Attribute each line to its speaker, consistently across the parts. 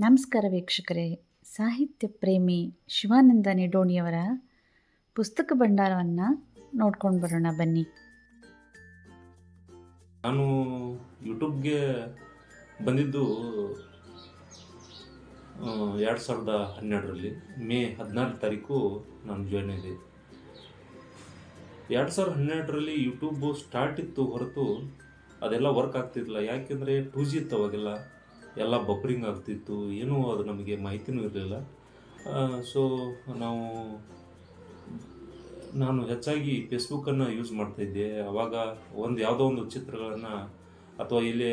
Speaker 1: ನಮಸ್ಕಾರ ವೀಕ್ಷಕರೇ. ಸಾಹಿತ್ಯ ಪ್ರೇಮಿ ಶಿವಾನಂದ ನಿಡೋಣಿಯವರ ಪುಸ್ತಕ ಭಂಡಾರವನ್ನು ನೋಡ್ಕೊಂಡು ಬರೋಣ ಬನ್ನಿ.
Speaker 2: ನಾನು ಯೂಟ್ಯೂಬ್ಗೆ ಬಂದಿದ್ದು ಎರಡು ಸಾವಿರದ ಹನ್ನೆರಡರಲ್ಲಿ. ಮೇ ಹದಿನಾರು ತಾರೀಕು ನಾನು ಜಾಯ್ನ್ ಆಗಿದೆ ಎರಡು ಸಾವಿರದ ಹನ್ನೆರಡರಲ್ಲಿ ಯೂಟ್ಯೂಬು ಸ್ಟಾರ್ಟ್ ಇತ್ತು ಹೊರತು ಅದೆಲ್ಲ ವರ್ಕ್ ಆಗ್ತಿದ್ದಿಲ್ಲ ಯಾಕೆಂದರೆ ಟೂ ಜಿ ಇತ್ತು ಅವಾಗೆಲ್ಲ. ಎಲ್ಲ ಬಫರಿಂಗ್ ಆಗ್ತಿತ್ತು. ಏನೂ ಅದು ನಮಗೆ ಮಾಹಿತಿನೂ ಇರಲಿಲ್ಲ. ಸೊ ನಾವು, ನಾನು ಹೆಚ್ಚಾಗಿ ಫೇಸ್ಬುಕ್ಕನ್ನು ಯೂಸ್ ಮಾಡ್ತಾಯಿದ್ದೆ ಆವಾಗ ಒಂದು ಯಾವುದೋ ಒಂದು ಚಿತ್ರಗಳನ್ನು ಅಥವಾ ಇಲ್ಲಿ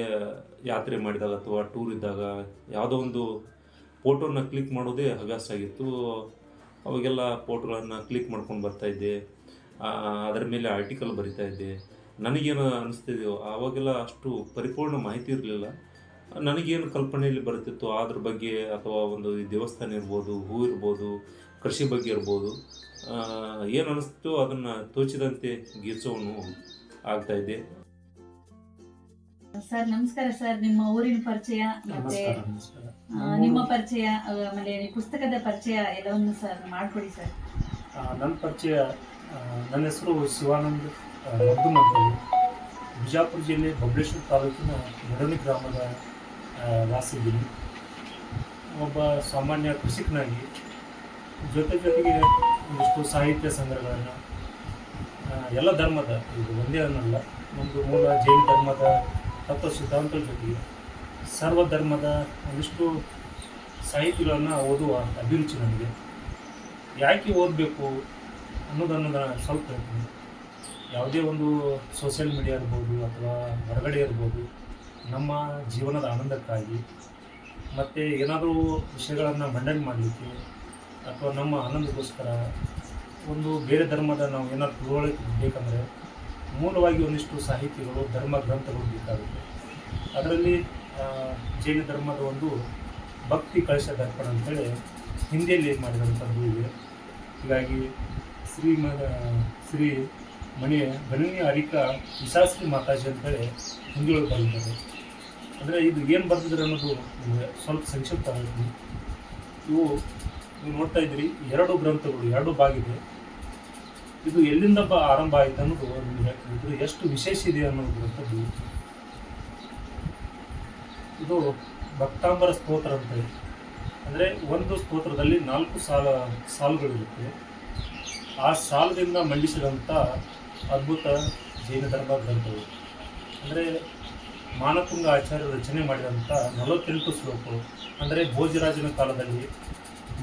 Speaker 2: ಯಾತ್ರೆ ಮಾಡಿದಾಗ ಅಥವಾ ಟೂರ್ ಇದ್ದಾಗ ಯಾವುದೋ ಒಂದು ಫೋಟೋನ ಕ್ಲಿಕ್ ಮಾಡೋದೇ ಹವ್ಯಾಸ ಆಗಿತ್ತು. ಅವಾಗೆಲ್ಲ ಫೋಟೋಗಳನ್ನು ಕ್ಲಿಕ್ ಮಾಡ್ಕೊಂಡು ಬರ್ತಾಯಿದ್ದೆ ಅದರ ಮೇಲೆ ಆರ್ಟಿಕಲ್ ಬರಿತಾ ಇದ್ದೆ. ನನಗೇನು ಅನಿಸ್ತಿದೆಯೋ ಆವಾಗೆಲ್ಲ ಅಷ್ಟು ಪರಿಪೂರ್ಣ ಮಾಹಿತಿ ಇರಲಿಲ್ಲ. ನನಗೇನು ಕಲ್ಪನೆಯಲ್ಲಿ ಬರುತ್ತಿತ್ತು ಅದ್ರ ಬಗ್ಗೆ ಅಥವಾ ಒಂದು ಈ ದೇವಸ್ಥಾನ ಇರ್ಬೋದು ಹೂ ಇರ್ಬೋದು ಕೃಷಿ ಬಗ್ಗೆ ಇರ್ಬೋದು ಏನು ಅನಿಸ್ತು ಅದನ್ನು ತೋಚಿದಂತೆ ಗೀಚೋನು ಆಗ್ತಾ ಇದೆ.
Speaker 1: ಸರ್ ನಮಸ್ಕಾರ ಸರ್. ನಿಮ್ಮ ಊರಿನ ಪರಿಚಯ ಮತ್ತೆ
Speaker 3: ನಮಸ್ಕಾರ ನಮಸ್ಕಾರ.
Speaker 1: ನಿಮ್ಮ ಪರಿಚಯ ಆಮೇಲೆ ಈ ಪುಸ್ತಕದ ಪರಿಚಯ ಎಲ್ಲವನ್ನು ಸರ್ ಮಾಡ್ಕೊಡಿ ಸರ್.
Speaker 3: ನನ್ನ ಪರಿಚಯ ನನ್ನ ಹೆಸರು ಶಿವಾನಂದ್. ಮದ್ದು ಅಂತೇಳಿ ಬಿಜಾಪುರ ಜಿಲ್ಲೆ ಬಬ್ಲೇಶ್ವರ ತಾಲೂಕಿನ ನಡೋನಿ ಗ್ರಾಮದ ವಾಸಿದ್ದೀನಿ. ಒಬ್ಬ ಸಾಮಾನ್ಯ ಕೃಷಿಕನಾಗಿ, ಜೊತೆ ಜೊತೆಗೆ ಒಂದಿಷ್ಟು ಸಾಹಿತ್ಯ ಸಂಘಗಳನ್ನು ಎಲ್ಲ ಧರ್ಮದ ಇದು ಒಂದೇ ಅನ್ನಲ್ಲ, ಒಂದು ಮೂಲ ಜೈನ ಧರ್ಮದ, ತತ್ವ ಸಿದ್ಧಾಂತದ ಜೊತೆಗೆ ಸರ್ವ ಧರ್ಮದ ಒಂದಿಷ್ಟು ಸಾಹಿತ್ಯಗಳನ್ನು ಓದುವ ಅಭಿರುಚಿ ನನಗೆ. ಯಾಕೆ ಓದಬೇಕು ಅನ್ನೋದನ್ನು ನಾನು ಸ್ವಲ್ಪ ಹೇಳ್ತೀನಿ. ಯಾವುದೇ ಒಂದು ಸೋಷಿಯಲ್ ಮೀಡಿಯಾ ಇರ್ಬೋದು ಅಥವಾ ಹೊರಗಡೆ ಇರ್ಬೋದು, ನಮ್ಮ ಜೀವನದ ಆನಂದಕ್ಕಾಗಿ ಮತ್ತು ಏನಾದರೂ ವಿಷಯಗಳನ್ನು ಮಂಡನೆ ಮಾಡಲಿಕ್ಕೆ ಅಥವಾ ನಮ್ಮ ಆನಂದಕ್ಕೋಸ್ಕರ ಒಂದು ಬೇರೆ ಧರ್ಮದ ನಾವು ಏನಾದ್ರು ತಿಳುವಳಿಕೆ ಬೇಕಂದರೆ ಮೂಲವಾಗಿ ಒಂದಿಷ್ಟು ಸಾಹಿತ್ಯಗಳು ಧರ್ಮ ಗ್ರಂಥಗಳು ಬೇಕಾಗುತ್ತೆ. ಅದರಲ್ಲಿ ಜೈನ ಧರ್ಮದ ಒಂದು ಭಕ್ತಿ ಕಳಶ ದರ್ಪಣ ಅಂತೇಳಿ ಹಿಂದಿಯಲ್ಲಿ ಮಾಡಿದಂಥದ್ದು ಇದೆ. ಹೀಗಾಗಿ ಶ್ರೀ ಮ ಶ್ರೀ ಮಣಿ ಗಣನೀಯ ಅರಿಕ ವಿಶಾಸ್ತ್ರಿ ಮಾತಾಜಿ ಅಂತೇಳಿ ಹಿಂದಿಯೊಳಗೆ ಬಂದಿದ್ದಾರೆ. ಅಂದರೆ ಇದು ಏನು ಬರ್ತಿದ್ರೆ ಅನ್ನೋದು ಸ್ವಲ್ಪ ಸಂಕ್ಷಿಪ್ತ ಹೇಳ್ತೀನಿ ಇವು ನೀವು ನೋಡ್ತಾ ಇದ್ದೀರಿ, ಎರಡು ಗ್ರಂಥಗಳು, ಎರಡು ಬಾಗಿದೆ. ಇದು ಎಲ್ಲಿಂದ ಬ ಆರಂಭ ಆಯಿತು ಅನ್ನೋದು. ಇದು ಎಷ್ಟು ವಿಶೇಷ ಇದೆ ಅನ್ನೋದು ಗ್ರಂಥದ್ದು. ಇದು ಭಕ್ತಾಂಬರ ಸ್ತೋತ್ರ ಅಂತ ಹೇಳಿ. ಅಂದರೆ ಒಂದು ಸ್ತೋತ್ರದಲ್ಲಿ ನಾಲ್ಕು ಸಾಲ, ಸಾಲುಗಳಿರುತ್ತೆ. ಆ ಸಾಲದಿಂದ ಮಂಡಿಸಿದಂಥ ಅದ್ಭುತ ಜೈನ ಧರ್ಮ ಗ್ರಂಥಗಳು. ಅಂದರೆ ಮಾನತುಂಗ ಆಚಾರ್ಯರು ರಚನೆ ಮಾಡಿದಂಥ ನಲವತ್ತೆಂಟು ಶ್ಲೋಕಗಳು. ಅಂದರೆ ಭೋಜರಾಜನ ಕಾಲದಲ್ಲಿ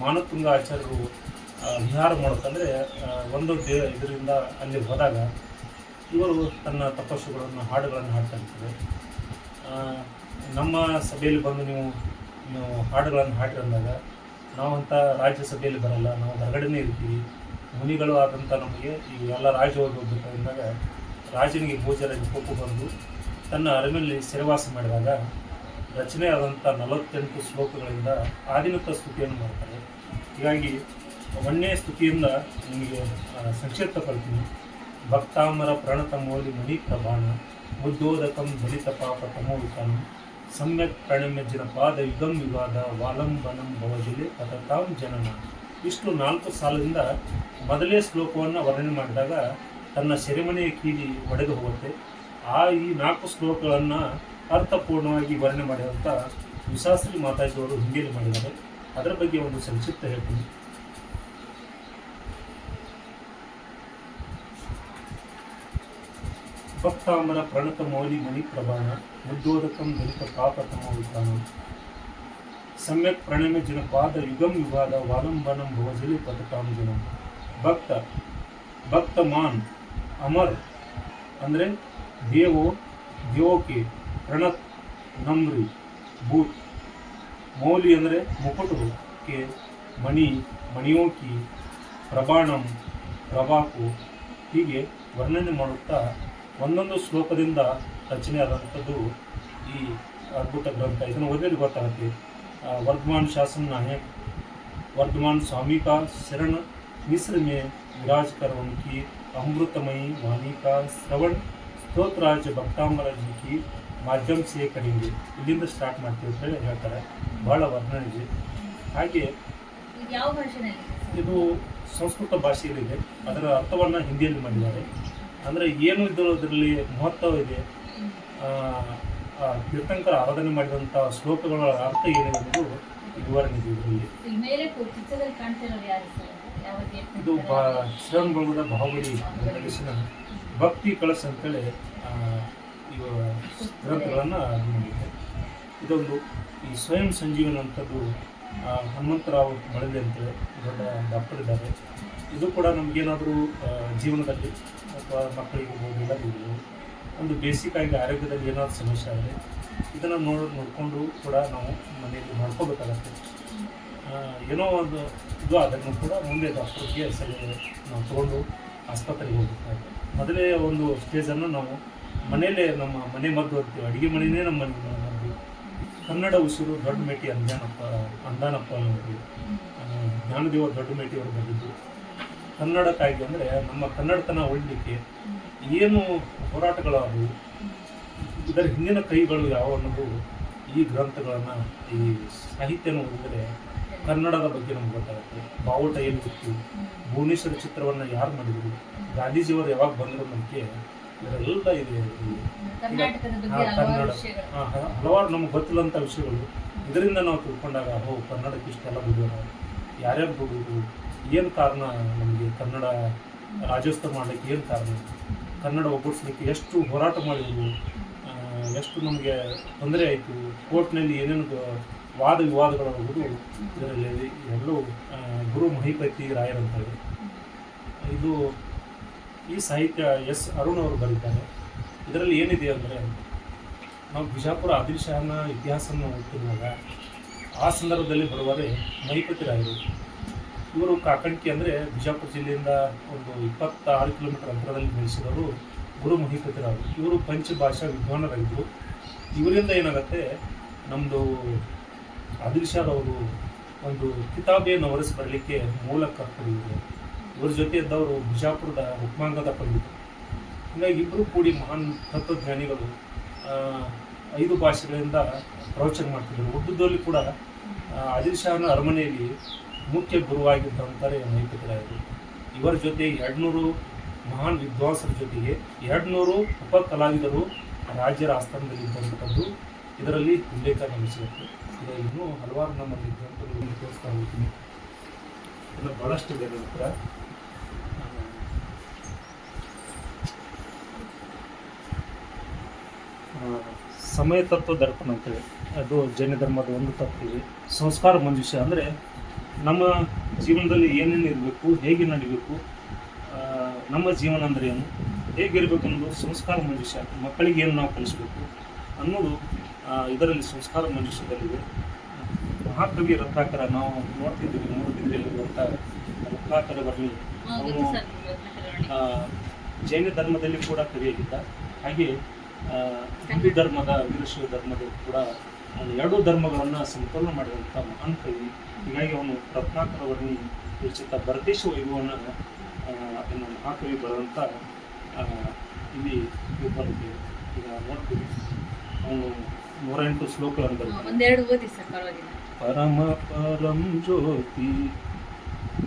Speaker 3: ಮಾನಕುಂಗ ಆಚಾರ್ಯರು ವಿಹಾರ ಮಾಡೋಕ್ಕಂದರೆ ಒಂದು ದೇ, ಇದರಿಂದ ಅಲ್ಲಿ ಹೋದಾಗ ಇವರು ತನ್ನ ತಪಸ್ಸುಗಳನ್ನು, ಹಾಡುಗಳನ್ನು ಹಾಡ್ತಾ ಇರ್ತಾರೆ. ನಮ್ಮ ಸಭೆಯಲ್ಲಿ ಬಂದು ನೀವು ನೀವು ಹಾಡುಗಳನ್ನು ಹಾಡಿರಂದಾಗ ನಾವಂತ ರಾಜ್ಯ ಸಭೆಯಲ್ಲಿ ಬರಲ್ಲ, ನಾವು ಹೊರಗಡೆನೇ ಇರ್ತೀವಿ. ಮುನಿಗಳು ಆದಂಥ ನಮಗೆ ಈ ಎಲ್ಲ ರಾಜ ಹೋಗಿದ್ದಾಗ ರಾಜನಿಗೆ ಭೋಜರಾಜ ಕೋಪು ಬಂದು ತನ್ನ ಅರಮನೆಯಲ್ಲಿ ಸೆರೆವಾಸ ಮಾಡಿದಾಗ ರಚನೆ ಆದಂಥ ನಲವತ್ತೆಂಟು ಶ್ಲೋಕಗಳಿಂದ ಆದಿನತ್ತ ಸ್ತುತಿಯನ್ನು ಮಾಡ್ತಾರೆ. ಹೀಗಾಗಿ ಒಂದೇ ಸ್ತುತಿಯಿಂದ ನಿಮಗೆ ಸಂಕ್ಷಿಪ್ತ ಪಡ್ತೀನಿ. ಭಕ್ತಾಮರ ಪ್ರಣತ ಮೌಲಿ ಮಣಿ ಪ್ರಭಾಣ ಮುದ್ದೋದಕಂ ದಲಿತ ಪಾಪ ತಮೋಕಂ ಸಮ್ಯಕ್ ಪ್ರಣಮ್ಯ ಪಾದ ಯುಗಂ ವಿವಾದ ವಾಲಂಬನಂ ಭವಜಿಲೆ ಪತತಾಂ ಜನನ. ಇಷ್ಟು ನಾಲ್ಕು ಸಾಲದಿಂದ ಮೊದಲೇ ಶ್ಲೋಕವನ್ನು ವರ್ಣನೆ ಮಾಡಿದಾಗ ತನ್ನ ಸೆರೆಮನೆಯ ಕೀಲಿ ಒಡೆದು ಹೋಗುತ್ತೆ. ಆ ಈ ನಾಲ್ಕು ಶ್ಲೋಕಗಳನ್ನು ಅರ್ಥಪೂರ್ಣವಾಗಿ ವರ್ಣನೆ ಮಾಡಿದಂಥ ವಿಶಾಸ್ತ್ರಿ ಮಾತಾಜಿಯವರು ಹಿಂದಿಯಲ್ಲಿ ಮಾಡಿದ್ದಾರೆ. ಅದರ ಬಗ್ಗೆ ಒಂದು ಸಂಕ್ಷಿಪ್ತ ಹೇಳ್ತೀನಿ. ಭಕ್ತಾಮರ ಪ್ರಣತ ಮೌಲಿ ಮಣಿ ಪ್ರಭಾಣ ಮುದ್ದೋದಕಂ ದಲಿತ ಪಾಪ ತಮೋವಿತಾನ ಸಮ್ಯಕ್ ಪ್ರಣಮ್ಯ ಜನಪಾದ ಯುಗಂ ವಿವಾದ ವಾಲಂಬನಂ ಭವಜಲಿ ಪದಕಾಂಜನಂ ಜನಂ ಭಕ್ತ ಭಕ್ತ ಮಾನ್ ಅಮರ್ ಅಂದರೆ ದೇವೋ, ದೇವೋಕೆ, ಪ್ರಣತ್, ನಮ್ರಿ, ಭೂತ್। ಮೌಲಿ ಅಂದರೆ ಮುಕುಟು ಕೆ ಮಣಿ, ಮಣಿಯೋಕಿ, ಪ್ರಬಾಣಂ, ಪ್ರಭಾಕು ಹೀಗೆ ವರ್ಣನೆ ಮಾಡುತ್ತಾ ಒಂದೊಂದು ಶ್ಲೋಕದಿಂದ ರಚನೆ ಆದಂಥದ್ದು ಈ ಅದ್ಭುತ ಗ್ರಂಥ. ಇದನ್ನು ಓದಿದ್ರೆ ಗೊತ್ತಾಗುತ್ತೆ. ಆ, ವರ್ಧಮಾನ್ ಶಾಸನ ನಾಯಕ್ वर्धमान स्वामी का शरण मिस्र में विराज कर उनकी अमृतमयी वाणी का श्रवण स्तोत्राज भक्ताम्बर जी की ಮಾಧ್ಯಮ ಸಿ ಕಡಿಮೆ ಇಲ್ಲಿಂದ ಸ್ಟಾರ್ಟ್ ಮಾಡ್ತೀವಿ ಅಂತ ಹೇಳಿ ಹೇಳ್ತಾರೆ ಭಾಳ ವರ್ಣನೆ ಇದೆ ಹಾಗೆ
Speaker 1: ಇದು ಯಾವ ಭಾಷೆನಲ್ಲಿ
Speaker 3: ಇದು ಸಂಸ್ಕೃತ ಭಾಷೆಯಲ್ಲಿದೆ ಅದರ ಅರ್ಥವನ್ನು ಹಿಂದಿಯಲ್ಲಿ ಮಾಡಿದ್ದಾರೆ ಅಂದರೆ ಏನು ಇದು ಇದರಲ್ಲಿ ಮಹತ್ವ ಇದೆ ಆ, ಆ ತೀರ್ಥಂಕರ ಆರಾಧನೆ ಮಾಡಿದಂಥ ಶ್ಲೋಕಗಳ ಅರ್ಥ ಏನಿದೆ ಅನ್ನೋದು ವಿವರಣೆ ಇದೆ ಬಾ ಶ್ರವಣ ಬಳಗದ ಬಾಹುಬಲಿ ವೆಂಕಟೇಶನ ಭಕ್ತಿ ಕಳಸ ಅಂತೇಳಿ ಇವ ಗ್ರಂಥಗಳನ್ನು ಮಾಡಿದೆ ಇದೊಂದು ಈ ಸ್ವಯಂ ಸಂಜೀವನ ಅಂಥದ್ದು ಹನುಮಂತರಾವ್ ಮಳಲಿ ಅಂತೇಳಿ ದೊಡ್ಡ ಡಾಕ್ಟರ್ ಇದ್ದಾರೆ. ಇದು ಕೂಡ ನಮಗೇನಾದರೂ ಜೀವನದಲ್ಲಿ ಅಥವಾ ಮಕ್ಕಳಿಗಿರ್ಬೋದು ಎಲ್ಲರಿಗೂ ಒಂದು ಬೇಸಿಕ್ ಆಗಿ ಆರೋಗ್ಯದಲ್ಲಿ ಏನಾದರೂ ಸಮಸ್ಯೆ ಆದರೆ ಇದನ್ನು ನೋಡಿ ನೋಡಿಕೊಂಡು ಕೂಡ ನಾವು ಮನೆಯಲ್ಲಿ ಮಾಡ್ಕೋಬೇಕಾಗತ್ತೆ. ಆ, ಏನೋ ಒಂದು ಇದು ಆದ್ರೂ ಕೂಡ ಮುಂದೆ ಡಾಕ್ಟರ್ಗೆ ಸಲಹೆ ನಾವು ತೊಗೊಂಡು ಆಸ್ಪತ್ರೆಗೆ ಹೋಗಬೇಕಾಗುತ್ತೆ. ಮೊದಲೇ ಒಂದು ಸ್ಟೇಜನ್ನು ನಾವು ಮನೆಯಲ್ಲೇ ನಮ್ಮ ಮನೆ ಮದ್ದು ಅಂತೀವಿ. ಅಡುಗೆ ಮನೆಯೇ ನಮ್ಮ ಮನೆ ಮದ್ದು. ಕನ್ನಡ ಉಸಿರು ದೊಡ್ಡ ಮೇಟಿ ಅಂಜಾನಪ್ಪ ಅಂದಾನಪ್ಪ ಅನ್ನೋದು ಜ್ಞಾನದೇವ ದೊಡ್ಡ ಮೇಟಿಯವರು ಬಂದಿದ್ದು ಕನ್ನಡಕ್ಕಾಗಿ ಅಂದರೆ ನಮ್ಮ ಕನ್ನಡತನ ಉಳಿಲಿಕ್ಕೆ ಏನು ಹೋರಾಟಗಳಾದವು ಇದರ ಹಿಂದಿನ ಕೈಗಳು ಯಾವ ಅನ್ನೋದು ಈ ಗ್ರಂಥಗಳನ್ನು ಈ ಸಾಹಿತ್ಯನ ಓದಿದರೆ ಕನ್ನಡದ ಬಗ್ಗೆ ನಮ್ಗೆ ಗೊತ್ತಾಗುತ್ತೆ. ಬಾವುಟ ಏನು ಗೊತ್ತು ಭುವನೇಶ್ವರ ಚಿತ್ರವನ್ನು ಯಾರು ಮಾಡಿದ್ರು ಗಾಂಧೀಜಿಯವರು ಯಾವಾಗ ಬಂದರು ನಮಗೆ ಇದೆಲ್ಲ ಇದೆ. ಕನ್ನಡ. ಹಲವಾರು ನಮ್ಗೆ ಗೊತ್ತಿಲ್ಲಂಥ ವಿಷಯಗಳು. ಇದರಿಂದ ನಾವು ತಿಳ್ಕೊಂಡಾಗ ಹೋ ಕನ್ನಡಕ್ಕೆ ಇಷ್ಟೆಲ್ಲ ದುಡಿಯೋಣ ಯಾರ್ಯಾರು ಹೋಗೋದು? ಏನು ಕಾರಣ ನಮಗೆ ಕನ್ನಡ ರಾಜ್ಯೋತ್ಸವ ಮಾಡಲಿಕ್ಕೆ ಏನು ಕಾರಣ? ಕನ್ನಡ ಒಗ್ಗೂಡಿಸ್ಲಿಕ್ಕೆ ಎಷ್ಟು ಹೋರಾಟ ಮಾಡಿದ್ರು ಎಷ್ಟು ನಮಗೆ ತೊಂದರೆ ಆಯಿತು? ಕೋರ್ಟ್ನಲ್ಲಿ ಏನೇನು ವಾದ ವಿವಾದಗಳಾಗುವುದು ಇದರಲ್ಲಿ ಎಲ್ಲೂ ಗುರು ಮಹಿಪತಿ ರಾಯರಂತಾರೆ ಇದು ಈ ಸಾಹಿತ್ಯ ಎಸ್ ಅರುಣ್ ಅವರು ಬರೀತಾರೆ. ಇದರಲ್ಲಿ ಏನಿದೆ ಅಂದರೆ, ನಾವು ಬಿಜಾಪುರ ಆದಿಲ್ ಶಹನ ಇತಿಹಾಸವನ್ನು ಓದ್ತಿರುವಾಗ ಆ ಸಂದರ್ಭದಲ್ಲಿ ಬರುವರೆ ಮಹಿಪತಿ ರಾಯರು ಇವರು ಕಾಕಣಿಕೆ ಅಂದರೆ ಬಿಜಾಪುರ ಜಿಲ್ಲೆಯಿಂದ ಒಂದು ಇಪ್ಪತ್ತಾರು ಕಿಲೋಮೀಟರ್ ಅಂತರದಲ್ಲಿ ನೆಲೆಸಿದವರು ಗುರು ಮಹಿಪತಿ ರಾಯರು ಇವರು ಪಂಚಭಾಷಾ ವಿದ್ವಾನರಾಗಿದ್ದರು. ಇವರಿಂದ ಏನಾಗುತ್ತೆ ನಮ್ಮದು ಆದಿಲ್ ಶಾದವರು ಒಂದು ಕಿತಾಬೆಯನ್ನು ಹೊರಸಿ ಬರಲಿಕ್ಕೆ ಮೂಲ ಕರ್ತರು ಇವರು ಜೊತೆ ಇದ್ದವರು ಬಿಜಾಪುರದ ಉಪಮಾಂಗದ ಪಂಡಿತರು. ಹೀಗಾಗಿ ಇಬ್ಬರು ಕೂಡಿ ಮಹಾನ್ ತತ್ವಜ್ಞಾನಿಗಳು ಐದು ಭಾಷೆಗಳಿಂದ ಪ್ರವಚನ ಮಾಡ್ತಿದ್ದರು ಉರ್ದುದಲ್ಲಿ ಕೂಡ ಆದಿಲ್ ಶಾಹನ ಅರಮನೆಯಲ್ಲಿ ಮುಖ್ಯ ಗುರುವಾಗಿದ್ದಂತಾರೆ ಮೈಪತಿರಾಯರು ಇವರ ಜೊತೆ ಎರಡುನೂರು ಮಹಾನ್ ವಿದ್ವಾಂಸರ ಜೊತೆಗೆ ಎರಡುನೂರು ಉಪ ಕಲಾವಿದರು ರಾಜ್ಯರ ಆಸ್ಥಾನದಲ್ಲಿ ಇದ್ದಂಥದ್ದು ಇದರಲ್ಲಿ ಉಲ್ಲೇಖ ನಮಗೆ ಇನ್ನೂ ಹಲವಾರು ನಮ್ಮಲ್ಲಿ ಗ್ರಂಥಗಳು ತೋರಿಸ್ತಾ ಹೋಗ್ತೀನಿ. ಇನ್ನು ಭಾಳಷ್ಟು ಇದೆ ಹತ್ರ ಸಮಯ ತತ್ವ ದರ್ಪಣ ಅಂತೇಳಿ ಅದು ಜೈನ ಧರ್ಮದ ಒಂದು ತತ್ವ ಸಂಸ್ಕಾರ ಮಂಜುಷ್ಯ ಅಂದರೆ ನಮ್ಮ ಜೀವನದಲ್ಲಿ ಏನೇನು ಇರಬೇಕು ಹೇಗೆ ನಡಿಬೇಕು ನಮ್ಮ ಜೀವನ ಅಂದರೆ ಏನು ಹೇಗಿರಬೇಕು ಅನ್ನೋದು ಸಂಸ್ಕಾರ ಮಂಜುಷ್ಯ ಮಕ್ಕಳಿಗೆ ಏನು ನಾವು ಕಲಿಸ್ಬೇಕು ಅನ್ನೋದು ಇದರಲ್ಲಿ ಸಂಸ್ಕಾರ ಮಂಜುಷ್ಯದಲ್ಲಿದೆ ಮಹಾಕವಿ ರತ್ನಾಕರ ನಾವು ನೋಡ್ತಿದ್ದೀವಿ ನೋಡ್ತಿದ್ದೀವಿ ಅಂತ ರತ್ನಾಕರ ಬರಲಿ. ಆ, ಜೈನ ಧರ್ಮದಲ್ಲಿ ಕೂಡ ಕವಿಯಾಗಿದ್ದ. ಹಾಗೆ ಹಿಂದೂ ಧರ್ಮದ ವೀರಶೈವ ಧರ್ಮದ ಕೂಡ ಅವನು ಎರಡೂ ಧರ್ಮಗಳನ್ನು ಸಮತೋಲನ ಮಾಡಿದಂಥ ಮಹಾನ್ ಕವಿ. ಹೀಗಾಗಿ ಅವನು ರತ್ನಾಕರ ವರ್ಣಿ ವಿರಚಿತ ಭರತೇಶ ವೈಭವನ ಅದನ್ನು ಮಹಾಕವಿ ಬರೆದಂಥ ಇಲ್ಲಿ ಬರುತ್ತೆ ಈಗ ನೋಡ್ತೀವಿ. ಅವನು ನೂರ ಎಂಟು ಶ್ಲೋಕಗಳನ್ನು
Speaker 1: ಓದಿ
Speaker 3: ಪರಮ ಪರಂ ಜ್ಯೋತಿ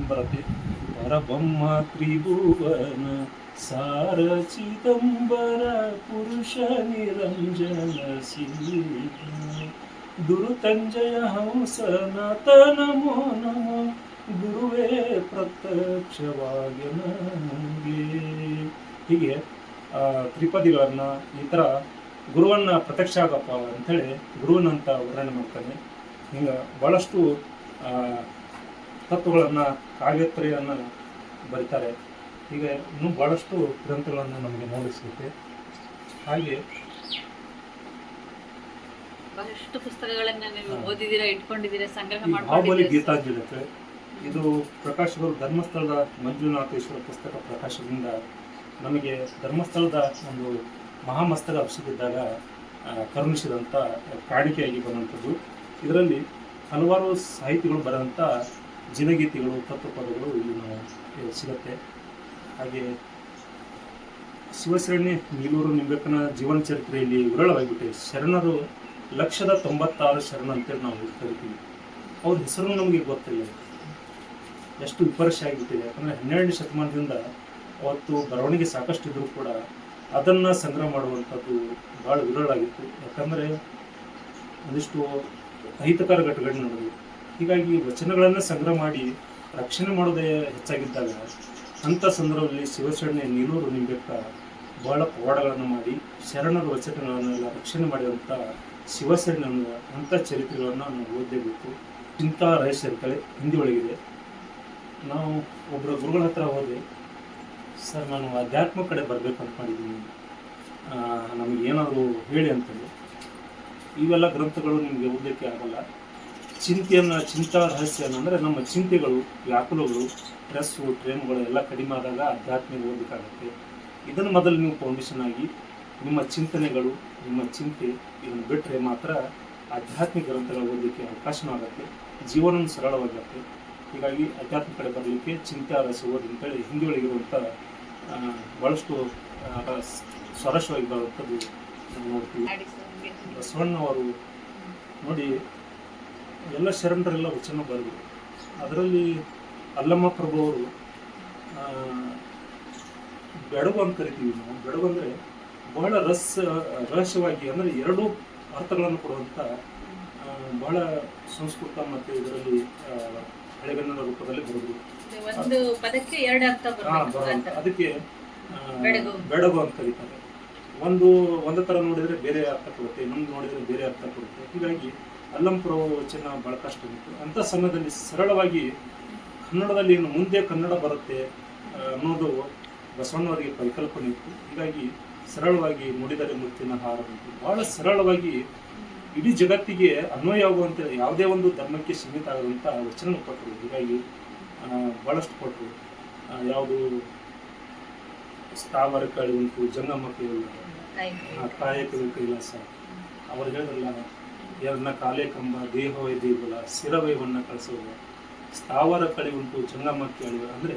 Speaker 3: ಬರತ್ತೆ ಪರಬ್ರಹ್ಮ ತ್ರಿಭುವನ ನಿರಂಜನ ಸೀತ ದುರುತಂಜಯ ಹಂಸನಾಥ ನಮೋ ನಮ ಗುರುವೇ ಪ್ರತ್ಯಕ್ಷವಾಗಿ ನನಗೆ. ಹೀಗೆ ತ್ರಿಪದಿಗಳನ್ನ ಈ ಥರ ಗುರುವನ್ನ ಪ್ರತ್ಯಕ್ಷ ಆಗಪ್ಪ ಅಂಥೇಳಿ ಗುರುವನ್ನಂತ ವರ್ಣನೆ ಮಾಡ್ತಾನೆ. ಹಿಂಗೆ ಭಾಳಷ್ಟು ತತ್ವಗಳನ್ನು, ಕಾವ್ಯತ್ರಯನ್ನು ಬರೀತಾರೆ. ಹೀಗೆ ಇನ್ನೂ ಭಾಳಷ್ಟು ಗ್ರಂಥಗಳನ್ನು ನಮಗೆ ನೋಡಿಸುತ್ತೆ ಹಾಗೆ
Speaker 1: ಬಹಳಷ್ಟು ಪುಸ್ತಕಗಳನ್ನ ನೀವು ಓದಿದಿರ ಇಟ್ಕೊಂಡಿದ್ದೀರಾ ಸಂಗ್ರಹ
Speaker 3: ಈ ಬಾಹುಬಲಿ
Speaker 1: ಮಾಡ್ಕೊಂಡಿದ್ದೀರಾ
Speaker 3: ಗೀತಾಂಜಲಿ ಇದು ಪ್ರಕಾಶಕರು ಧರ್ಮಸ್ಥಳದ ಮಂಜುನಾಥೇಶ್ವರ ಪುಸ್ತಕ ಪ್ರಕಾಶದಿಂದ ನಮಗೆ ಧರ್ಮಸ್ಥಳದ ಒಂದು ಮಹಾಮಸ್ತಕ ಅಭಿಷೇಕಿದ್ದಾಗ ಕರುಣಿಸಿದಂತ ಕರುಣಿಸಿದಂಥ ಕಾಣಿಕೆಯಾಗಿ ಬಂದಂಥದ್ದು. ಇದರಲ್ಲಿ ಹಲವಾರು ಸಾಹಿತಿಗಳು ಬರೆದಂಥ ಜಿನಗೀತಿಗಳು ತತ್ವಪದಗಳು ಇಲ್ಲಿ ನಾವು ಸಿಗುತ್ತೆ. ಹಾಗೆ ಶಿವಶರಣಿ ನೀಲೂರು ನಿಂಬೆಕ್ಕನ ಜೀವನ ಚರಿತ್ರೆಯಲ್ಲಿ ವಿರಳವಾಗಿಬಿಟ್ಟಿದೆ ಶರಣರು ಲಕ್ಷದ ತೊಂಬತ್ತಾರು ಶರಣ ಅಂತೇಳಿ ನಾವು ಕರಿತೀವಿ. ಅವ್ರ ಹೆಸರು ನಮಗೆ ಗೊತ್ತಿಲ್ಲ. ಎಷ್ಟು ವಿಪರ್ಶ ಆಗಿಬಿಟ್ಟಿದೆ. ಯಾಕಂದರೆ ಹನ್ನೆರಡನೇ ಶತಮಾನದಿಂದ ಅವತ್ತು ಬರವಣಿಗೆ ಸಾಕಷ್ಟು ಇದ್ದರೂ ಕೂಡ ಅದನ್ನು ಸಂಗ್ರಹ ಮಾಡುವಂಥದ್ದು ಭಾಳ ವಿರಳಾಗಿತ್ತು ಯಾಕಂದರೆ ಒಂದಿಷ್ಟು ಅಹಿತಕರ ಘಟಗಳು ನಡೆದವು. ಹೀಗಾಗಿ ವಚನಗಳನ್ನು ಸಂಗ್ರಹ ಮಾಡಿ ರಕ್ಷಣೆ ಮಾಡೋದೇ ಹೆಚ್ಚಾಗಿದ್ದಾಗ ಅಂಥ ಸಂದರ್ಭದಲ್ಲಿ ಶಿವಶರಣೆ ನೀಲೂರು ನಿಂಬೆಕ್ಕ ಬಹಳ ಪವಾಡಗಳನ್ನು ಮಾಡಿ ಶರಣರ ವಚನಗಳನ್ನೆಲ್ಲ ರಕ್ಷಣೆ ಮಾಡಿದಂಥ ಶಿವಶರಣನ ಅಂಥ ಚರಿತ್ರೆಗಳನ್ನು ನಾವು ಓದಲೇಬೇಕು. ಇಂಥ ರಹಸ್ಯ ಅಂತೇಳಿ ಹಿಂದಿ ಒಳಗಿದೆ. ನಾವು ಒಬ್ಬರ ಗುರುಗಳ ಹತ್ರ ಹೋದೆ ಸರ್, ನಾನು ಅಧ್ಯಾತ್ಮ ಕಡೆ ಬರಬೇಕು ಅಂತ ಮಾಡಿದ್ದೀನಿ. ನಮಗೆ ಏನಾದರೂ ಹೇಳಿ ಅಂತಂದು. ಇವೆಲ್ಲ ಗ್ರಂಥಗಳು ನಿಮಗೆ ಓದಲಿಕ್ಕೆ ಆಗಲ್ಲ. ಚಿಂತೆಯನ್ನು, ಚಿಂತಾ ರಹಸ್ಯ ಅಂದರೆ ನಮ್ಮ ಚಿಂತೆಗಳು, ವ್ಯಾಕುಲಗಳು ಸ್ಟ್ರೆಸ್ಸು ಟ್ರೇನ್ಗಳು ಎಲ್ಲ ಕಡಿಮೆ ಆದಾಗ ಆಧ್ಯಾತ್ಮಿಕ ಓದಬೇಕಾಗತ್ತೆ ಇದನ್ನು ಮೊದಲು ನೀವು ಫೌಂಡೇಶನ್ ಆಗಿ ನಿಮ್ಮ ಚಿಂತನೆಗಳು ನಿಮ್ಮ ಚಿಂತೆ ಇದನ್ನು ಬಿಟ್ಟರೆ ಮಾತ್ರ ಆಧ್ಯಾತ್ಮಿಕ ಗ್ರಂಥಗಳು ಓದಲಿಕ್ಕೆ ಅವಕಾಶನೂ ಆಗುತ್ತೆ ಜೀವನ ಸರಳವಾಗುತ್ತೆ ಹೀಗಾಗಿ ಆಧ್ಯಾತ್ಮಿಕ ಕಡೆ ಬರಲಿಕ್ಕೆ ಚಿಂತೆ ರಹಸ್ಯ ಓದಿ ಅಂತೇಳಿ ಹಿಂದಿ ಒಳಗಿರುವಂಥ ಆ, ಭಾಳಷ್ಟು ಸ್ವರಸವಾಗಿ ಬರುವಂಥದ್ದು ನಾವು ನೋಡ್ತೀವಿ. ಬಸವಣ್ಣವರು ನೋಡಿ ಎಲ್ಲ ಶರಣರೆಲ್ಲ ವಚನ ಬರೆದರು. ಅದರಲ್ಲಿ ಅಲ್ಲಮ್ಮ ಪ್ರಭು ಅವರು ಬೆಡಗು ಅಂತ ಕರಿತೀವಿ ನಾವು. ಬೆಡಗು ಅಂದರೆ ಬಹಳ ರಸ ರಹಸ್ಯವಾಗಿ ಅಂದರೆ ಎರಡು ಅರ್ಥಗಳನ್ನು ಕೊಡುವಂಥ ಬಹಳ ಸಂಸ್ಕೃತ ಮತ್ತು ಇದರಲ್ಲಿ ಹಳೆಗನ್ನಡ ರೂಪದಲ್ಲಿ ಬರೆದರು. ಅದಕ್ಕೆ
Speaker 1: ಬೆಡಗು.
Speaker 3: ಬೆಡಗು ಅಂತ ಕರೀತಾರೆ. ಒಂದು ಒಂದು ಥರ ನೋಡಿದರೆ ಬೇರೆ ಅರ್ಥ ಕೊಡುತ್ತೆ ಇನ್ನೊಂದು ನೋಡಿದರೆ ಬೇರೆ ಅರ್ಥ ಕೊಡುತ್ತೆ. ಹೀಗಾಗಿ ಅಲ್ಲಂಪುರ ವಚನ ಬಹಳ ಕಷ್ಟ ಇತ್ತು. ಅಂಥ ಸಮಯದಲ್ಲಿ ಸರಳವಾಗಿ ಕನ್ನಡದಲ್ಲಿ ಏನು ಮುಂದೆ ಕನ್ನಡ ಬರುತ್ತೆ ಅನ್ನೋದು ಬಸವಣ್ಣವರಿಗೆ ಪರಿಕಲ್ಪನೆ ಇತ್ತು. ಹೀಗಾಗಿ ಸರಳವಾಗಿ ನುಡಿದರೆ ಮುತ್ತಿನ ಹಾರ ಬಹಳ ಸರಳವಾಗಿ ಇಡೀ ಜಗತ್ತಿಗೆ ಅನ್ವಯ ಆಗುವಂತೆ ಯಾವುದೇ ಒಂದು ಧರ್ಮಕ್ಕೆ ಸೀಮಿತ ಆಗುವಂಥ ವಚನ ಕೊಟ್ಟರು ಹೀಗಾಗಿ ಬಹಳಷ್ಟು ಕೊಟ್ಟರು. ಯಾವುದು ಸ್ಥಾವರ ಉಂಟು, ಜಂಗಮ ಕೈಲ ತಾಯ ಕೈಲಾಸ. ಅವರು ಹೇಳಿದ್ರಲ್ಲ ಎರಡನ್ನ ಕಾಲೇ ಕಂಬ, ದೇಹವೇ ದೇಗುಲ ಶಿರವೈವನ್ನ ಕಳಿಸುವ. ಸ್ಥಾವರ ಕಳಿ ಉಂಟು ಜಂಗಮ ಕೇಳುವ ಅಂದರೆ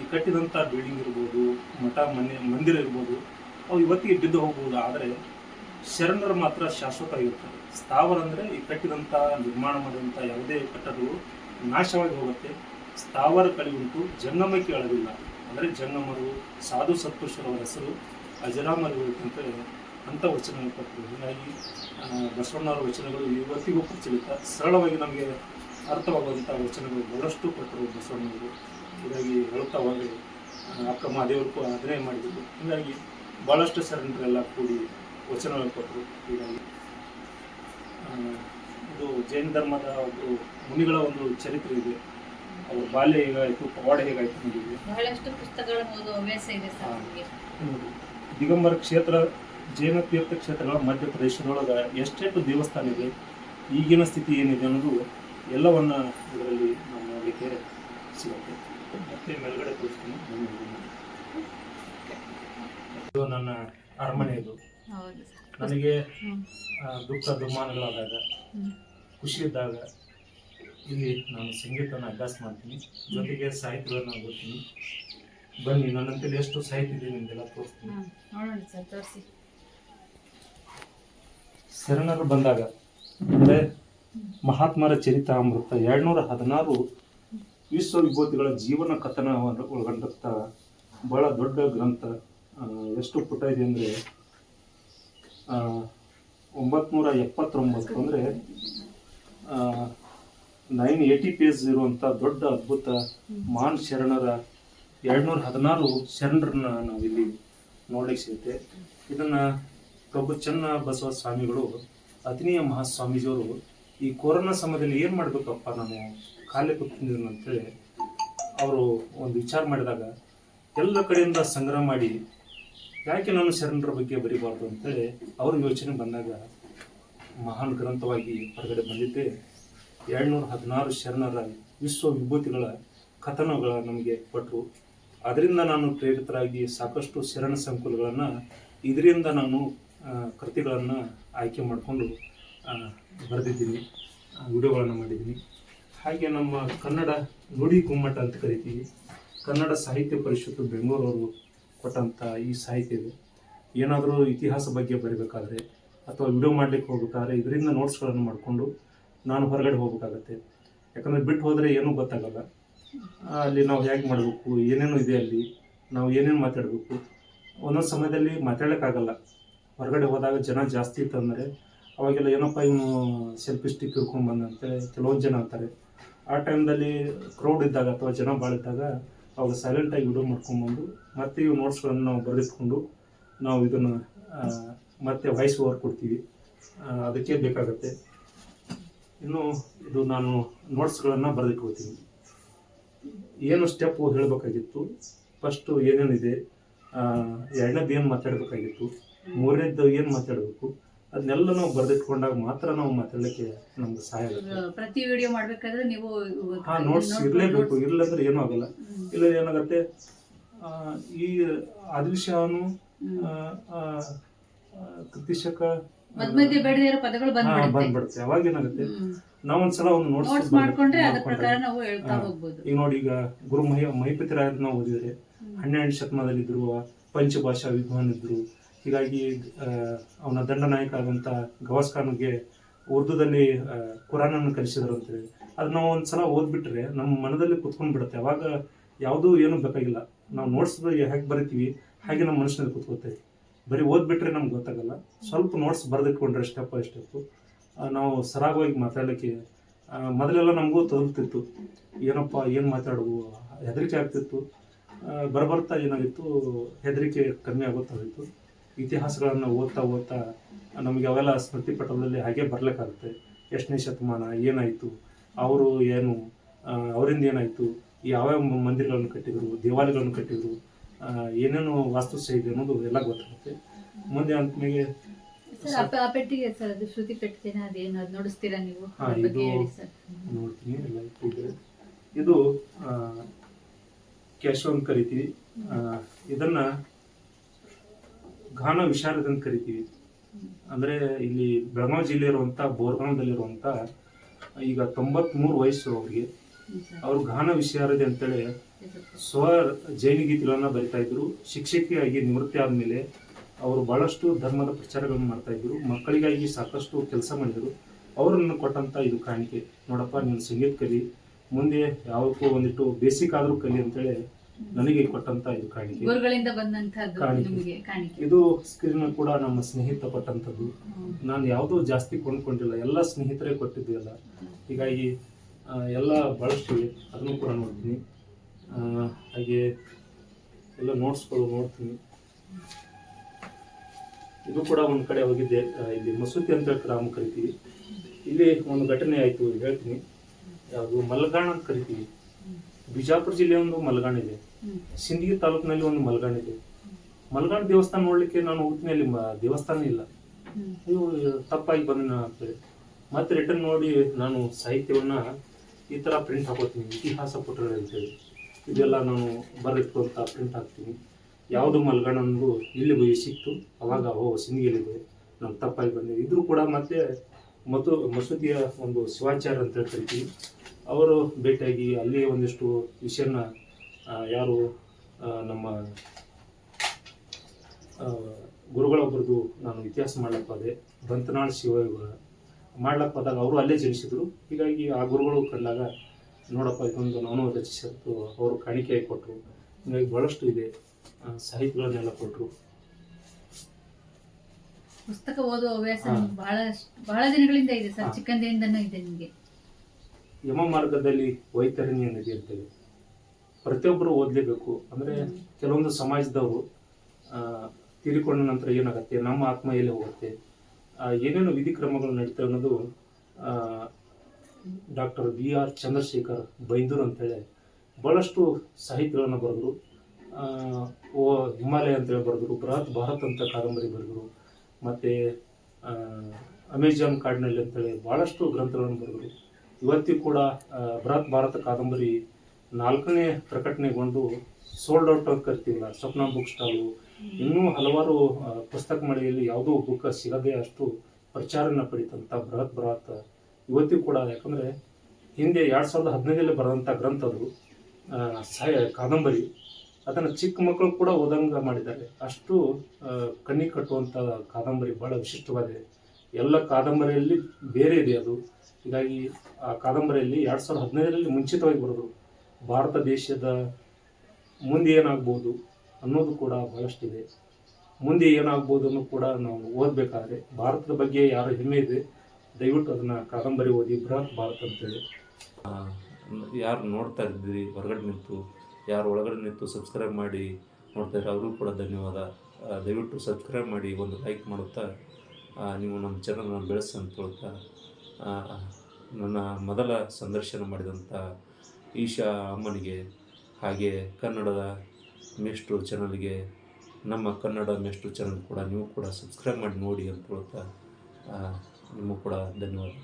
Speaker 3: ಈ ಕಟ್ಟಿದಂಥ ಬಿಲ್ಡಿಂಗ್ ಇರ್ಬೋದು, ಮಠ, ಮನೆ, ಮಂದಿರ ಇರ್ಬೋದು, ಅವು ಇವತ್ತಿಗೆ ಬಿದ್ದು ಹೋಗ್ಬೋದು? ಆದರೆ ಶರಣರು ಮಾತ್ರ ಶಾಶ್ವತ ಆಗಿರ್ತಾರೆ ಸ್ಥಾವರ ಅಂದರೆ ಈ ಕಟ್ಟಿದಂಥ ನಿರ್ಮಾಣ ಮಾಡಿದಂಥ ಯಾವುದೇ ಕಟ್ಟಡಗಳು ನಾಶವಾಗಿ ಹೋಗುತ್ತೆ. ಸ್ಥಾವರ ಕಳಿ ಉಂಟು ಜಂಗಮ್ಮ ಕೇಳೋದಿಲ್ಲ ಅಂದರೆ ಜಂಗಮ್ಮರು ಸಾಧು ಸತ್ಪುರುಷರವರ ಹೆಸರು ಅಜರಾಮರಿಗಿಂತ ಅಂಥ ವಚನಗಳು ಕೊಟ್ಟರು ಹೀಗಾಗಿ ಬಸವಣ್ಣವರ ವಚನಗಳು ಇವತ್ತಿಗೂ ಪ್ರಚಲಿತ. ಸರಳವಾಗಿ ನಮಗೆ ಅರ್ಥವಾಗುವಂಥ ವಚನಗಳು ಬಹಳಷ್ಟು ಕೊಟ್ಟರು ಬಸವಣ್ಣವರು ಹೀಗಾಗಿ ಹೇಳುತ್ತಾ ಹೋದರೆ ಅಕ್ಕ ಮಹಾದೇವರಿಗೂ ಕೂಡ ಅದನ್ನೇ ಮಾಡಿದರು. ಹೀಗಾಗಿ ಭಾಳಷ್ಟು ಶರಣರೆಲ್ಲ ಕೂಡಿ ವಚನಗಳು ಕೊಟ್ಟರು. ಹೀಗಾಗಿ ಇದು ಜೈನ ಧರ್ಮದ ಒಂದು ಮುನಿಗಳ ಒಂದು ಚರಿತ್ರೆ ಇದೆ. ಅವ್ರ ಬಾಲ್ಯ ಹೇಗಾಯಿತು ಪವಾಡ ಹೇಗಾಯಿತು
Speaker 1: ಬಹಳಷ್ಟು ಪುಸ್ತಕಗಳನ್ನು ಓದುವ ಹವ್ಯಾಸ ಇದೆ
Speaker 3: ದಿಗಂಬರ ಕ್ಷೇತ್ರ ಜೈನ ತೀರ್ಥ ಕ್ಷೇತ್ರಗಳ ಮಧ್ಯಪ್ರದೇಶದೊಳಗೆ ಎಷ್ಟೆಷ್ಟು ದೇವಸ್ಥಾನ ಇದೆ ಈಗಿನ ಸ್ಥಿತಿ ಏನಿದೆ ಅನ್ನೋದು ಎಲ್ಲವನ್ನ ಇದರಲ್ಲಿ ನಾವು ನೋಡಲಿಕ್ಕೆ ಸಿಗುತ್ತೆ. ಮತ್ತೆ ಮೇಲ್ಗಡೆ ತೋರಿಸ್ತೀನಿ. ಇದು ನನ್ನ ಅರಮನೆ ಇದು ನನಗೆ ದುಃಖ ದುಮ್ಮಾನಗಳಾದಾಗ
Speaker 1: ಹ್ಮ್.
Speaker 3: ಖುಷಿ ಇದ್ದಾಗ ಇಲ್ಲಿ ನಾನು ಸಂಗೀತನ ಅಭ್ಯಾಸ ಮಾಡ್ತೀನಿ. ಜೊತೆಗೆ ಸಾಹಿತ್ಯಗಳನ್ನು ಓದ್ತೀನಿ. ಬನ್ನಿ ನನ್ನಂತಲ್ಲಿ ಎಷ್ಟು ಸಾಹಿತ್ಯ ಇದೆ ನಿಮಗೆಲ್ಲ ತೋರಿಸ್ತೀನಿ. ಶರಣರು ಬಂದಾಗ ಅಂದರೆ ಮಹಾತ್ಮರ ಚರಿತಾಮೃತ ಎರಡ್ನೂರ ಹದಿನಾರು ವಿಶ್ವ ವಿಭೂತಿಗಳ ಜೀವನ ಕಥನ ಒಳಗೊಂಡಂಥ ಬಹಳ ದೊಡ್ಡ ಗ್ರಂಥ ಎಷ್ಟು ಪುಟ ಇದೆ ಅಂದರೆ ಒಂಬತ್ನೂರ ಎಪ್ಪತ್ತೊಂಬತ್ತು ಅಂದರೆ ನೈನ್ ಏಯ್ಟಿ ಪೇಜ್ ಇರುವಂಥ ದೊಡ್ಡ ಅದ್ಭುತ ಮಾನ್ ಶರಣರ ಎರಡ್ನೂರ ಹದಿನಾರು ಶರಣರನ್ನ ನಾವಿಲ್ಲಿ ನೋಡ್ಲಿಕ್ಕೆ ಸಿಗುತ್ತೆ ಇದನ್ನು ಪ್ರಭು ಚನ್ನ ಬಸವ ಸ್ವಾಮಿಗಳು ಅತಿನಿಯ ಮಹಾಸ್ವಾಮೀಜಿಯವರು ಈ ಕೊರೋನಾ ಸಮಯದಲ್ಲಿ ಏನು ಮಾಡಬೇಕಪ್ಪ ನಾನು ಖಾಲಿ ಕೂತ್ಕೊಂಡಿದ್ದೀನಿ ಅಂತೇಳಿ ಅವರು ಒಂದು ವಿಚಾರ ಮಾಡಿದಾಗ, ಎಲ್ಲ ಕಡೆಯಿಂದ ಸಂಗ್ರಹ ಮಾಡಿ ಯಾಕೆ ನಾನು ಶರಣರ ಬಗ್ಗೆ ಬರಿಬಾರ್ದು ಅಂತೇಳಿ ಅವ್ರ ಯೋಚನೆ ಬಂದಾಗ ಮಹಾನ್ ಗ್ರಂಥವಾಗಿ ಹೊರಗಡೆ ಬಂದಿದ್ದೆ. ಎರಡ್ನೂರ ಹದಿನಾರು ಶರಣರ ವಿಶ್ವ ವಿಭೂತಿಗಳ ಕಥನಗಳ ನಮಗೆ ಕೊಟ್ಟರು ಅದರಿಂದ ನಾನು ಪ್ರೇರಿತರಾಗಿ ಸಾಕಷ್ಟು ಶರಣ ಸಂಕುಲಗಳನ್ನು, ಇದರಿಂದ ನಾನು ಕೃತಿಗಳನ್ನು ಆಯ್ಕೆ ಮಾಡಿಕೊಂಡು ಬರೆದಿದ್ದೀನಿ. ವಿಡಿಯೋಗಳನ್ನು ಮಾಡಿದ್ದೀನಿ. ಹಾಗೆ ನಮ್ಮ ಕನ್ನಡ ನುಡಿ ಗುಮ್ಮಟ ಅಂತ ಕರಿತೀವಿ. ಕನ್ನಡ ಸಾಹಿತ್ಯ ಪರಿಷತ್ತು ಬೆಂಗಳೂರವರು ಕೊಟ್ಟಂಥ ಈ ಸಾಹಿತ್ಯ ಇದೆ. ಏನಾದರೂ ಇತಿಹಾಸ ಬಗ್ಗೆ ಬರೀಬೇಕಾದ್ರೆ ಅಥವಾ ವಿಡಿಯೋ ಮಾಡಲಿಕ್ಕೆ ಹೋಗ್ಬೇಕಾದ್ರೆ ಇದರಿಂದ ನೋಟ್ಸ್ಗಳನ್ನು ಮಾಡಿಕೊಂಡು ನಾನು ಹೊರಗಡೆ ಹೋಗಬೇಕಾಗತ್ತೆ. ಯಾಕಂದರೆ ಬಿಟ್ಟು ಹೋದರೆ ಏನೂ ಗೊತ್ತಾಗಲ್ಲ. ಅಲ್ಲಿ ನಾವು ಹೇಗೆ ಮಾಡಬೇಕು, ಏನೇನು ಇದೆ ಅಲ್ಲಿ, ನಾವು ಏನೇನು ಮಾತಾಡಬೇಕು. ಒಂದೊಂದು ಸಮಯದಲ್ಲಿ ಮಾತಾಡೋಕ್ಕಾಗಲ್ಲ ಹೊರಗಡೆ ಹೋದಾಗ ಜನ ಜಾಸ್ತಿ ಇತ್ತಂದರೆ ಅವಾಗೆಲ್ಲ ಏನಪ್ಪ ಇವನು ಸೆಲ್ಫಿ ಸ್ಟಿಕ್ ಹಿಡ್ಕೊಂಡ್ ಬಂದಂತೆ ಕೆಲವೊಂದು ಜನ ಅಂತಾರೆ. ಆ ಟೈಮ್ದಲ್ಲಿ ಕ್ರೌಡ್ ಇದ್ದಾಗ ಅಥವಾ ಜನ ಭಾಳ ಇದ್ದಾಗ ಅವಾಗ ಸೈಲೆಂಟಾಗಿ ವಿಡಿಯೋ ಮಾಡ್ಕೊಂಬಂದು ಮತ್ತೆ ಇವು ನೋಟ್ಸ್ಗಳನ್ನು ನಾವು ಬರೆದಿಟ್ಕೊಂಡು ನಾವು ಇದನ್ನು ಮತ್ತೆ ವಾಯ್ಸ್ ಓವರ್ ಕೊಡ್ತೀವಿ. ಅದಕ್ಕೆ ಬೇಕಾಗತ್ತೆ. ಇನ್ನು ಇದು ನಾನು ನೋಟ್ಸ್ಗಳನ್ನು ಬರೆದಿಟ್ಕೊಳ್ತೀನಿ. ಏನು ಸ್ಟೆಪ್ ಹೇಳಬೇಕಾಗಿತ್ತು? ಫಸ್ಟು ಏನೇನಿದೆ? ಎರಡನೇದು ಏನು ಮಾತಾಡಬೇಕಾಗಿತ್ತು? ಮೂರನೇದ್ದು ಏನು ಮಾತಾಡಬೇಕು? ಅದನ್ನೆಲ್ಲ ನಾವು ಬರೆದಿಟ್ಕೊಂಡಾಗ ಮಾತ್ರ ನಾವು ಮಾತಾಡಲಿಕ್ಕೆ ನಮ್ಗೆ ಸಹಾಯ ಆಗುತ್ತೆ.
Speaker 1: ಪ್ರತಿ ವಿಡಿಯೋ ಮಾಡ್ಬೇಕಾದ್ರೆ ನೀವು
Speaker 3: ಹಾ ನೋಟ್ಸ್ ಇರಲೇಬೇಕು. ಇರ್ಲಂದ್ರೆ ಏನೂ ಆಗಲ್ಲ. ಇಲ್ಲ ಏನಾಗತ್ತೆ? ಆ, ಈ ಆದಿಲ್ ಶಾನು ಆ, ಆ, ಆ, ಕೃತಿಶಕ
Speaker 1: ಮಧ್ಯ ಮಧ್ಯೆ ಬೇಡದೇ ಇರೋ ಪದಗಳು
Speaker 3: ಹಾ,
Speaker 1: ಬಂದ್ಬಿಡುತ್ತೆ.
Speaker 3: ಬಂದ್ಬಿಡುತ್ತೆ. ಅವಾಗ ಏನಾಗುತ್ತೆ?
Speaker 1: ನಾವು
Speaker 3: ನಾವೊಂದ್ಸಲ ಒಂದು ನೋಟ್ಸ್
Speaker 1: ನೋಟ್ಸ್ ಮಾಡ್ಕೊಂಡ್ರೆ ಅದ್ರ ಪ್ರಕಾರ ನಾವು ಹೇಳ್ತಾ. ಹೋಗ್ಬೋದು.
Speaker 3: ಈಗ ನೋಡಿ ಈಗ ಗುರು ಮಹಿ ಮಹಿಪತಿ ನಾವು ಓದಿದ್ರೆ ಹನ್ನೆರಡು ಶತಮಾನದಲ್ಲಿ ಇದ್ರು ಪಂಚಭಾಷಾ ವಿದ್ವಾನ್ ಇದ್ರು ಹೀಗಾಗಿ ಅವನ ದಂಡ ನಾಯಕ ಆದಂಥ ಗವಾಸ್ಕಾನ್ಗೆ ಉರ್ದುದಲ್ಲಿ ಕುರಾನನ್ನು ಕಲಿಸಿದರು ಅಂತೇಳಿ ಅದು ನಾವು ಒಂದು ಸಲ ಓದ್ಬಿಟ್ರೆ ನಮ್ಮ ಮನದಲ್ಲಿ ಕುತ್ಕೊಂಡು ಬಿಡುತ್ತೆ. ಅವಾಗ ಯಾವುದೂ ಏನು ಬೇಕಾಗಿಲ್ಲ. ನಾವು ನೋಟ್ಸ್ ಹೇಗೆ ಬರಿತೀವಿ, ಹಾಗೆ ನಮ್ಮ ಮನಸ್ಸಿನಲ್ಲಿ ಕುತ್ಕೋತೇವೆ. ಬರೀ ಓದ್ಬಿಟ್ರೆ ನಮ್ಗೆ ಗೊತ್ತಾಗಲ್ಲ. ಸ್ವಲ್ಪ ನೋಟ್ಸ್ ಬರೆದಿಟ್ಕೊಂಡ್ರೆ ಸ್ಟೆಪ್ ಬೈ ಸ್ಟೆಪ್ ನಾವು ಸರಾಗವಾಗಿ ಮಾತಾಡಲಿಕ್ಕೆ ಮೊದಲೆಲ್ಲ ನಮಗೂ ತಲುಪ್ತಿತ್ತು. ಏನಪ್ಪ, ಏನು ಮಾತಾಡುವ? ಹೆದರಿಕೆ ಆಗ್ತಿತ್ತು. ಬರಬರ್ತಾ ಏನಾಗಿತ್ತು? ಹೆದರಿಕೆ ಕಮ್ಮಿ ಆಗುತ್ತಾಗಿತ್ತು ಇತಿಹಾಸಗಳನ್ನು ಓದ್ತಾ ಓದ್ತಾ ನಮಗೆ ಅವೆಲ್ಲ ಸ್ಮೃತಿ ಪಟಲದಲ್ಲಿ ಹಾಗೆ ಬರ್ಲಿಕ್ಕಾಗುತ್ತೆ. ಎಷ್ಟನೇ ಶತಮಾನ ಏನಾಯಿತು ಅವರು ಏನು ಅವರಿಂದ ಏನಾಯಿತು ಯಾವ್ಯಾವ ಯಾವ ಮಂದಿರಗಳನ್ನು ಕಟ್ಟಿದ್ರು ದೇವಾಲಯಗಳನ್ನು ಕಟ್ಟಿದ್ರು ಏನೇನು ಏನೇನು ವಾಸ್ತುಶೈಲಿ ಅನ್ನೋದು ಎಲ್ಲ ಗೊತ್ತಾಗುತ್ತೆ. ಮುಂದೆ
Speaker 1: ಅಂತ ಪೆಟ್ಟಿಗೆ ಸರ್ ಅದು ಶ್ರುತಿ ಪೆಟ್ಟಿಗೆನ ಅದೇನು ಅದು ನುಡಿಸ್ತೀರಾ ನೀವು? ಬಗ್ಗೆ
Speaker 3: ಇದು-
Speaker 1: ಹೇಳಿ ಸರ್.
Speaker 3: ನೋಡ್ತೀನಿ ಎಲ್ಲ ಇಟ್ಟಿದ್ರೆ ಇದು ಕ್ಯಾಶೋ ಅಂತ ಕರಿತೀವಿ. ಇದನ್ನ ಘಾನ ವಿಶಾರದ ಅಂತ ಕರಿತೀವಿ ಅಂದ್ರೆ ಇಲ್ಲಿ ಬೆಳಗಾವಿ ಜಿಲ್ಲೆ ಇರುವಂತ ಬೋರ್ಗಾಂವ್ದಲ್ಲಿರುವಂತ, ಈಗ ತೊಂಬತ್ಮೂರು ವಯಸ್ಸು ಅವ್ರಿಗೆ. ಅವ್ರು ಘಾನ ವಿಶಾರದೆ ಅಂತೇಳಿ. ಸ್ವ ಜೈನ ಗೀತೆಗಳನ್ನ ಬರಿತಾ ಇದ್ರು ಶಿಕ್ಷಕಿಯಾಗಿ ನಿವೃತ್ತಿ ಆದ್ಮೇಲೆ ಅವರು ಬಹಳಷ್ಟು ಧರ್ಮದ ಪ್ರಚಾರಗಳನ್ನು ಮಾಡ್ತಾ ಇದ್ರು ಮಕ್ಕಳಿಗಾಗಿ ಸಾಕಷ್ಟು ಕೆಲಸ ಮಾಡಿದ್ರು ಅವರನ್ನು ಕೊಟ್ಟಂತ ಇದು ಕಾಣಿಕೆ ನೋಡಪ್ಪ, ನೀನು ಸಂಗೀತ ಕಲಿ, ಮುಂದೆ ಯಾವಕ್ಕೂ ಒಂದಿಟ್ಟು ಬೇಸಿಕ್ ಆದ್ರೂ ಕಲಿ ಅಂತೇಳಿ ನನಗೆ ಕೊಟ್ಟಂತ ಇದು ಕಾಣಿಕೆ.
Speaker 1: ಗುರುಗಳಿಂದ ಬಂದಂತಹದ್ದು
Speaker 3: ಕಾಣಿಕೆ.
Speaker 1: ನಿಮಗೆ ಕಾಣಿಕೆ.
Speaker 3: ಇದು ಸ್ಕ್ರೀನ್ ಕೂಡ ನಮ್ಮ ಸ್ನೇಹಿತ ಕೊಟ್ಟಂತದ್ದು. ನಾನು ಯಾವುದೂ ಜಾಸ್ತಿ ಕೊಂಡ್ಕೊಂಡಿಲ್ಲ. ಎಲ್ಲ ಸ್ನೇಹಿತರೇ ಕೊಟ್ಟಿದ್ದು ಎಲ್ಲ ಹೀಗಾಗಿ ಆ, ಎಲ್ಲ ಬಳಸ್ತೀವಿ. ಇವೆ ಅದನ್ನು ಕೂಡ ನೋಡ್ತೀನಿ. ಆ, ಹಾಗೆ ಎಲ್ಲ ನೋಟ್ಸ್ಗಳು ನೋಡ್ತೀನಿ. ಇದು ಕೂಡ ಒಂದು ಕಡೆ ಹೋಗಿದ್ದೆ ಆ, ಇಲ್ಲಿ ಮಸೂತಿ ಅಂತ ಗ್ರಾಮ ಕರಿತೀವಿ ಇಲ್ಲಿ ಒಂದು ಘಟನೆ ಆಯಿತು ಹೇಳ್ತೀನಿ. ಯಾವುದು ಮಲ್ಗಾಣ ಅಂತ ಕರಿತೀವಿ. ಬಿಜಾಪುರ ಜಿಲ್ಲೆ ಒಂದು ಮಲ್ಗಾಣ ಇದೆ. ಸಿಂದಗಿ ತಾಲೂಕಿನಲ್ಲಿ ಒಂದು ಮಲ್ಗಾಣ ಇದೆ. ಮಲ್ಗಾಣ ದೇವಸ್ಥಾನ ನೋಡ್ಲಿಕ್ಕೆ ನಾನು ಹೋಗ್ತೀನಿ ಅಲ್ಲಿ ಮ- ದೇವಸ್ಥಾನ ಇಲ್ಲ. ನೀವು ತಪ್ಪಾಗಿ ಬಂದ ಅಂತೇಳಿ ಮತ್ತೆ ರಿಟರ್ನ್ ನೋಡಿ ನಾನು ಸಾಹಿತ್ಯವನ್ನ ಈ ತರ ಪ್ರಿಂಟ್ ಹಾಕೋತೀನಿ ಇತಿಹಾಸ ಪುಟಗಳು ಅಂತೇಳಿ ಇದೆಲ್ಲ ನಾನು ಬರೆದಿಟ್ಕೊಂತ ಪ್ರಿಂಟ್ ಹಾಕ್ತೀನಿ. ಯಾವುದು ಮಲ್ಗಾಣ ಅನ್ನೋದು ಇಲ್ಲಿ ಹೋಗಿ ಸಿಕ್ತು ಅವಾಗ ಓ ಸಿಂಧಿಯಲ್ಲಿದೆ ನಾನು ತಪ್ಪಾಗಿ ಬಂದೆ ಇದ್ರೂ ಕೂಡ ಮತ್ತೆ ಮತ್ತು ಮಸೂದಿಯ ಒಂದು ಶಿವಾಚಾರ ಅಂತ ಹೇಳಿ ಕರಿತೀವಿ ಅವರು ಭೇಟಿಯಾಗಿ ಅಲ್ಲಿ ಒಂದಿಷ್ಟು ವಿಷಯನ ಯಾರು ನಮ್ಮ ಗುರುಗಳೊಬ್ಬರದು ನಾನು ಇತಿಹಾಸ ಮಾಡ್ಲಕ್ಕೆ ಹೋದೆ ಬಂತನಾಳ್ ಶಿವಯುಗ ಮಾಡ್ಲಕ್ಕೆ ಹೋದಾಗ ಅವರು ಅಲ್ಲೇ ಜನಿಸಿದ್ರು. ಹೀಗಾಗಿ ಆ ಗುರುಗಳು ಕಂಡಾಗ ನೋಡಪ್ಪ ಇದೊಂದು ನಾನು ರಚಿಸಿದ್ದು ಅವರು ಕಾಣಿಕೆಯಾಗಿ ಕೊಟ್ಟರು. ಹೀಗಾಗಿ ಬಹಳಷ್ಟು ಇದೆ ಸಾಹಿತ್ಯಗಳನ್ನೆಲ್ಲ ಕೊಟ್ಟರು.
Speaker 1: ಪುಸ್ತಕ ಓದುವ ಹವ್ಯಾಸ ಬಹಳ ಬಹಳ ದಿನಗಳಿಂದ ಇದೆ ಸರ್. ಚಿಕ್ಕಂದಿನಿಂದನೂ ಇದೆ ನಿಮಗೆ.
Speaker 3: ಯಮ ಮಾರ್ಗದಲ್ಲಿ ವೈತರಣಿ ನದಿ ಅಂತೇಳಿ ಪ್ರತಿಯೊಬ್ಬರು ಓದಲೇಬೇಕು. ಅಂದರೆ ಕೆಲವೊಂದು ಸಮಾಜದವರು ತೀರಿಕೊಂಡ ನಂತರ ಏನಾಗುತ್ತೆ? ನಮ್ಮ ಆತ್ಮ ಎಲ್ಲಿ ಹೋಗುತ್ತೆ? ಆ, ಏನೇನು ವಿಧಿ ಕ್ರಮಗಳು ನಡೀತವೆ ಅನ್ನೋದು doctor B R Chandrashekhar Byndoor ಅಂತೇಳಿ ಭಾಳಷ್ಟು ಸಾಹಿತ್ಯಗಳನ್ನು ಬರೆದರು. ಓ ಹಿಮಾಲಯ ಅಂತೇಳಿ ಬರೆದರು ಬೃಹತ್ ಭಾರತ್ ಅಂತ ಕಾದಂಬರಿ ಬರೆದರು ಮತ್ತು ಅಮೆಜಾನ್ ಕಾಡಿನಲ್ಲಿ ಅಂತೇಳಿ ಭಾಳಷ್ಟು ಗ್ರಂಥಗಳನ್ನು ಬರೆದರು. ಇವತ್ತಿಗೂ ಕೂಡ ಬೃಹತ್ ಭಾರತ ಕಾದಂಬರಿ ನಾಲ್ಕನೇ ಪ್ರಕಟಣೆಗೊಂಡು ಸೋಲ್ಡ್ ಔಟ್ ಆಗಿ ಕರಿತೀವಲ್ಲ, ಸ್ವಪ್ನ ಬುಕ್ ಸ್ಟಾಲು ಇನ್ನೂ ಹಲವಾರು ಪುಸ್ತಕ ಮಳಿಗೆಯಲ್ಲಿ ಯಾವುದೋ ಬುಕ್ ಸಿಗದೆ ಅಷ್ಟು ಪ್ರಚಾರನ ಪಡಿತಂತ ಬೃಹತ್ ಬೃಹತ್. ಇವತ್ತಿಗೂ ಕೂಡ, ಯಾಕಂದ್ರೆ ಹಿಂದೆ ಎರಡು ಸಾವಿರದ ಹದಿನೈದರಲ್ಲಿ ಬರೆದಂಥ ಗ್ರಂಥ ಅದು ಕಾದಂಬರಿ. ಅದನ್ನು ಚಿಕ್ಕ ಮಕ್ಕಳು ಕೂಡ ಓದಂಗ ಮಾಡಿದ್ದಾರೆ. ಅಷ್ಟು ಕಣ್ಣಿ ಕಟ್ಟುವಂಥ ಕಾದಂಬರಿ ಬಹಳ ವಿಶಿಷ್ಟವಾಗಿದೆ. ಎಲ್ಲ ಕಾದಂಬರಿಯಲ್ಲಿ ಬೇರೆ ಇದೆ ಅದು. ಹೀಗಾಗಿ ಆ ಕಾದಂಬರಿಯಲ್ಲಿ ಎರಡು ಸಾವಿರದ ಹದಿನೈದರಲ್ಲಿ ಮುಂಚಿತವಾಗಿ ಬರೆದರು. ಭಾರತ ದೇಶದ ಮುಂದೆ ಏನಾಗ್ಬೋದು ಅನ್ನೋದು ಕೂಡ ಬಹಳಷ್ಟಿದೆ. ಮುಂದೆ ಏನಾಗ್ಬೋದು ಅನ್ನೋ ಕೂಡ ನಾವು ಓದಬೇಕಾದ್ರೆ ಭಾರತದ ಬಗ್ಗೆ ಯಾರು ಹೆಮ್ಮೆ ಇದೆ, ದಯವಿಟ್ಟು ಅದನ್ನು ಕಾದಂಬರಿ ಓದಿ ಬೃಹತ್ ಭಾರತ ಅಂತೇಳಿ.
Speaker 2: ಯಾರು ನೋಡ್ತಾ ಇದ್ದೀರಿ, ಹೊರಗಡೆ ನಿಂತು, ಯಾರು ಒಳಗಡೆ ನಿಂತು ಸಬ್ಸ್ಕ್ರೈಬ್ ಮಾಡಿ ನೋಡ್ತಾ ಇದ್ದಾರೆ ಅವರು ಕೂಡ ಧನ್ಯವಾದ. ದಯವಿಟ್ಟು ಸಬ್ಸ್ಕ್ರೈಬ್ ಮಾಡಿ, ಒಂದು ಲೈಕ್ ಮಾಡುತ್ತಾ ನೀವು ನಮ್ಮ ಚಾನಲ್ನ ಬೆಳೆಸಿ ಅಂತ ನನ್ನ ಮೊದಲ ಸಂದರ್ಶನ ಮಾಡಿದಂಥ ಈಶಾ ಅಮ್ಮನಿಗೆ ಹಾಗೆ ಕನ್ನಡದ ಮೇಷ್ಟ್ರು ಚಾನಲ್ಗೆ, ನಮ್ಮ ಕನ್ನಡ ಮೇಷ್ಟ್ರು ಚಾನಲ್ ಕೂಡ ನೀವು ಕೂಡ ಸಬ್ಸ್ಕ್ರೈಬ್ ಮಾಡಿ ನೋಡಿ ಅಂತ ಹೇಳ್ತಾ ನಿಮಗೂ ಕೂಡ ಧನ್ಯವಾದ.